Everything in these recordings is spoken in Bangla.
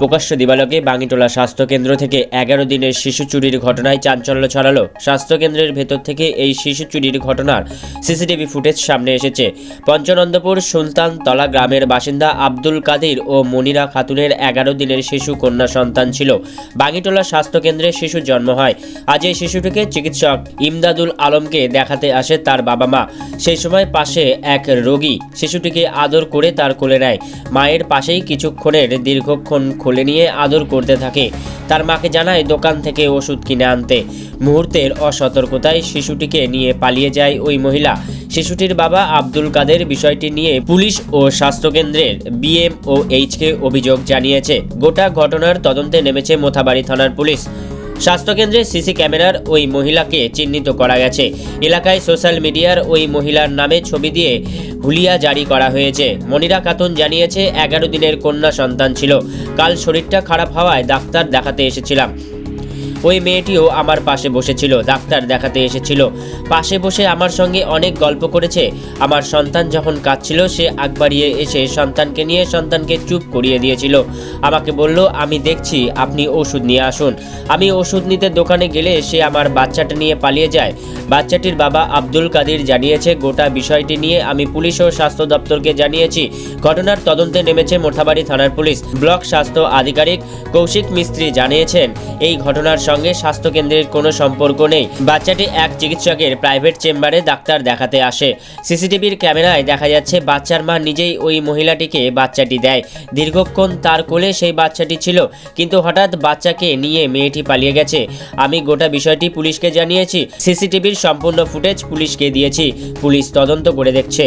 প্রকাশ্য দিবালকে বাঙিটোলা স্বাস্থ্যকেন্দ্র থেকে এগারো দিনের শিশু চুরির ঘটনায় চাঞ্চল্য ছড়ালো। স্বাস্থ্যকেন্দ্রের ভেতর থেকে এই শিশু চুরির ঘটনার সিসিটিভি ফুটেজ সামনে এসেছে। পঞ্চনন্দপুর সুলতানতলা গ্রামের বাসিন্দা আব্দুল কাদির ও মনিরা খাতুনের এগারো দিনের শিশু কন্যা সন্তান ছিল। বাঙিটোলা স্বাস্থ্যকেন্দ্রে শিশুর জন্ম হয়। আজ এই শিশুটিকে চিকিৎসক ইমদাদুল আলমকে দেখাতে আসে তার বাবা মা। সেই সময় পাশে এক রোগী শিশুটিকে আদর করে তার কোলে নেয়। মায়ের পাশেই কিছুক্ষণের দীর্ঘক্ষণ খুলে নিয়ে আদর করতে থাকে। তার মাকে জানায়, দোকান থেকে ওষুধ কিনে আনতে। মুহূর্তের অসতর্কতায় শিশুটিকে নিয়ে পালিয়ে যায় ওই মহিলা। শিশুটির বাবা আব্দুল কাদের বিষয়টি নিয়ে পুলিশ ও স্বাস্থ্যকেন্দ্রের বিএম ও এইচকে অভিযোগ জানিয়েছে। গোটা ঘটনার তদন্তে নেমেছে মোথাবাড়ি থানার পুলিশ। স্বাস্থ্যকেন্দ্রে সিসি ক্যামেরার ওই মহিলাকে চিহ্নিত করা গেছে। এলাকায় সোশ্যাল মিডিয়ার ওই মহিলার নামে ছবি দিয়ে হুলিয়া জারি করা হয়েছে। মনিরা খাতুন জানিয়েছে, এগারো দিনের কন্যা সন্তান ছিল। কাল শরীরটা খারাপ হওয়ায় ডাক্তার দেখাতে এসেছিলাম। ওই মেয়েটিও আমার পাশে বসেছিল, ডাক্তার দেখাতে এসেছিল। পাশে বসে আমার সঙ্গে অনেক গল্প করেছে। আমার সন্তান যখন কাঁদছিল, সে আগ বাড়িয়ে এসে সন্তানকে নিয়ে সন্তানকে চুপ করিয়ে দিয়েছিল। আমাকে বলল, আমি দেখছি, আপনি ওষুধ নিয়ে আসুন। আমি ওষুধ নিতে দোকানে গেলে সে আমার বাচ্চাটা নিয়ে পালিয়ে যায়। বাচ্চাটির বাবা আব্দুল কাদির জানিয়েছে, গোটা বিষয়টি নিয়ে আমি পুলিশ ও স্বাস্থ্য দপ্তরকে জানিয়েছি। ঘটনার তদন্তে নেমেছে মোথাবাড়ি থানার পুলিশ। ব্লক স্বাস্থ্য আধিকারিক কৌশিক মিস্ত্রি জানিয়েছেন, এই ঘটনার সঙ্গে স্বাস্থ্যকেন্দ্রের কোনো সম্পর্ক নেই। বাচ্চাটি এক চিকিৎসকের প্রাইভেট চেম্বারে ডাক্তার দেখাতে আসে। সিসিটিভির ক্যামেরায় দেখা যাচ্ছে, বাচ্চার মা নিজেই ওই মহিলাটিকে বাচ্চাটি দেয়। দীর্ঘক্ষণ তার কোলে সেই বাচ্চাটি ছিল, কিন্তু হঠাৎ বাচ্চাকে নিয়ে মেয়েটি পালিয়ে গেছে। আমি গোটা বিষয়টি পুলিশকে জানিয়েছি। সিসিটিভির সম্পূর্ণ ফুটেজ পুলিশকে দিয়েছি। পুলিশ তদন্ত করে দেখছে।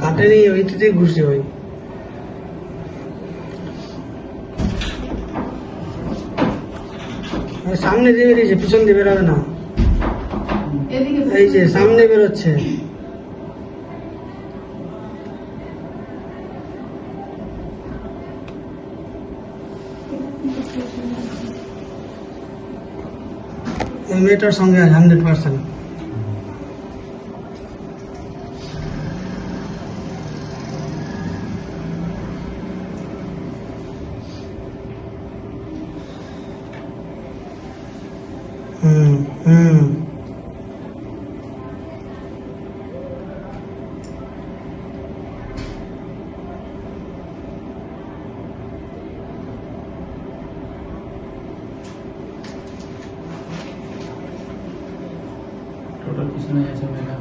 কাটেনি ওইটাতেই ঘুরছে ওই ওই সামনে দিয়ে বেরিয়েছে পিছন দিয়ে বেরোবে না? এই যে সামনে বেরোচ্ছে। মেয়েটার সঙ্গে হান্ড্রেড পার্সেন্ট। 음, 음. प्रोडक्ट इसमें है सब मेरा